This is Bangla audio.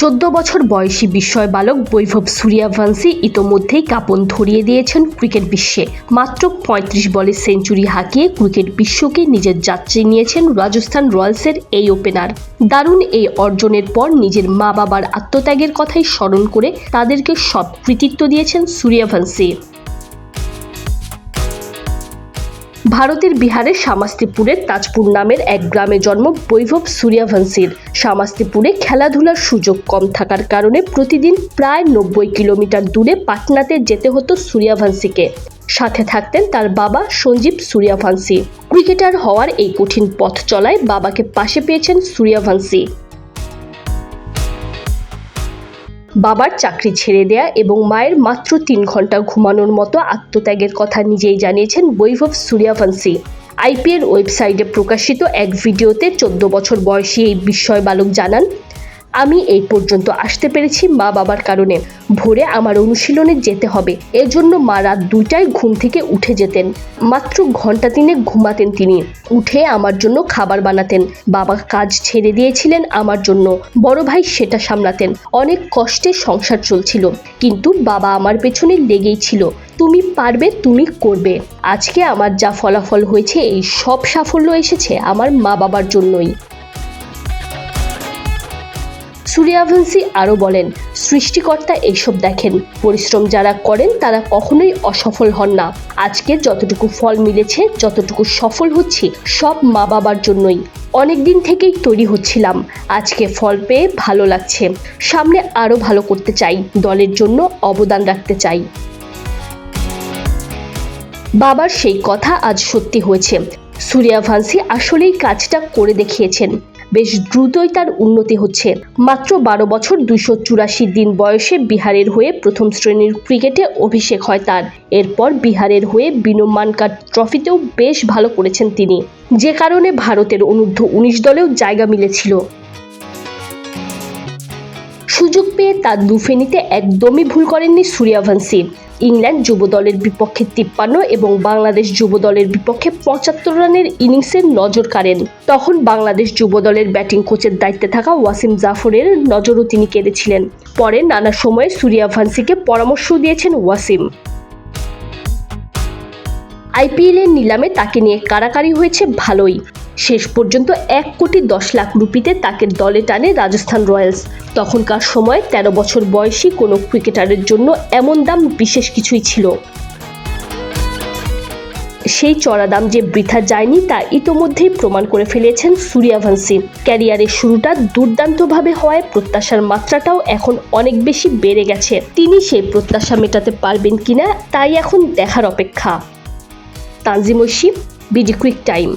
চোদ্দ বছর বয়সী বিস্ময় বালক বৈভব সূর্যবংশী ইতোমধ্যেই কাপন ধরিয়ে দিয়েছেন ক্রিকেট বিশ্বে। মাত্র পঁয়ত্রিশ বলে সেঞ্চুরি হাঁকিয়ে ক্রিকেট বিশ্বকে নিজের যাত্রী নিয়েছেন রাজস্থান রয়্যালসের এই ওপেনার। দারুণ এই অর্জনের পর নিজের মা বাবার আত্মত্যাগের কথাই স্মরণ করে তাদেরকে সব কৃতিত্ব দিয়েছেন সূর্যবংশী। ভারতের বিহারের সামাস্তিপুরের তাজপুর নামের এক গ্রামে জন্ম বৈভব সূর্যবংশীর। সামাস্তিপুরে খেলাধুলার সুযোগ কম থাকার কারণে প্রতিদিন প্রায় নব্বই কিলোমিটার দূরে পাটনাতে যেতে হতো সূর্যবংশীকে। সাথে থাকতেন তার বাবা সঞ্জীব সূর্যবংশী। ক্রিকেটার হওয়ার এই কঠিন পথ চলায় বাবাকে পাশে পেয়েছেন সূর্যবংশী। বাবার চাকরি ছেড়ে দেয়া এবং মায়ের মাত্র তিন ঘণ্টা ঘুমানোর মতো আত্মত্যাগের কথা নিজেই জানিয়েছেন বৈভব সূর্যাভান্সি আইপিএল ওয়েবসাইটে প্রকাশিত এক ভিডিওতে চোদ্দ বছর বয়সী এই বিস্ময় বালক জানান আমি এই পর্যন্ত আসতে পেরেছি মা বাবার কারণে। ভোরে আমার অনুশীলনে যেতে হবে। এজন্য মা রাত দুইটায় ঘুম থেকে উঠে যেতেন। মাত্র ঘণ্টা তিনে ঘুমাতেন তিনি। উঠে আমার জন্য খাবার বানাতেন। বাবা কাজ ছেড়ে দিয়েছিলেন আমার জন্য। বড় ভাই সেটা সামলাতেন। অনেক কষ্টে সংসার চলছিল। কিন্তু বাবা আমার পেছনে লেগেই ছিল। তুমি পারবে, তুমি করবে। আজকে আমার যা ফলাফল হয়েছে, এই সব সাফল্য এসেছে আমার মা বাবার জন্যই। সূর্যাভেন্সি আরও বলেন, সৃষ্টিকর্তা এইসব দেখেন। পরিশ্রম যারা করেন, তারা কখনোই অসফল হন না। আজকে যতটুকু ফল মিলেছে, যতটুকু সফল হচ্ছি, সব মা বাবার জন্যই। অনেক দিন থেকেই তৈরি হচ্ছিলাম। আজকে ফল পেয়ে ভালো লাগছে। সামনে আরও ভালো করতে চাই। দলের জন্য অবদান রাখতে চাই। বাবার সেই কথা আজ সত্যি হয়েছে। সূর্যাভান্সি আসলেই কাজটা করে দেখিয়েছেন। বেশ দ্রুতই তার উন্নতি হচ্ছে। মাত্র বারো বছর দুশো চুরাশি দিন বয়সে বিহারের হয়ে প্রথম শ্রেণির ক্রিকেটে অভিষেক হয় তার। এরপর বিহারের হয়ে বিনোমানকার ট্রফিতেও বেশ ভালো করেছেন তিনি। যে কারণে ভারতের অনূর্ধ্ব উনিশ দলেও জায়গা মিলেছিল। সুযোগ পেয়ে তার দুফে নিতে একদমই ভুল করেননি সূর্যবংশী ইংল্যান্ড যুব দলের বিপক্ষে তিপ্পান্ন এবং বাংলাদেশ যুব দলের বিপক্ষে পঁচাত্তর রানের ইনিংসের নজর কাড়েন। তখন বাংলাদেশ যুব দলের ব্যাটিং কোচের দায়িত্বে থাকা ওয়াসিম জাফরের নজরও তিনি কেড়েছিলেন। পরে নানা সময়ে সূর্যবংশীকে পরামর্শ দিয়েছেন ওয়াসিম। আইপিএলের নিলামে তাকে নিয়ে কারাকারি হয়েছে ভালোই। শেষ পর্যন্ত এক কোটি দশ লাখ রুপিতে তাকে দলে টানে রাজস্থান রয়্যালস। তখনকার সময় তেরো বছর বয়সী কোনো ক্রিকেটারের জন্য এমন দাম বিশেষ কিছুই ছিল। সেই চড়া দাম যে বৃথা যায়নি তা ইতোমধ্যেই প্রমাণ করে ফেলেছেন সূর্যবংশী ক্যারিয়ারের শুরুটা দুর্দান্তভাবে হওয়ায় প্রত্যাশার মাত্রাটাও এখন অনেক বেশি বেড়ে গেছে। তিনি সেই প্রত্যাশা মেটাতে পারবেন কিনা তাই এখন দেখার অপেক্ষা। Tanzim BD quick time.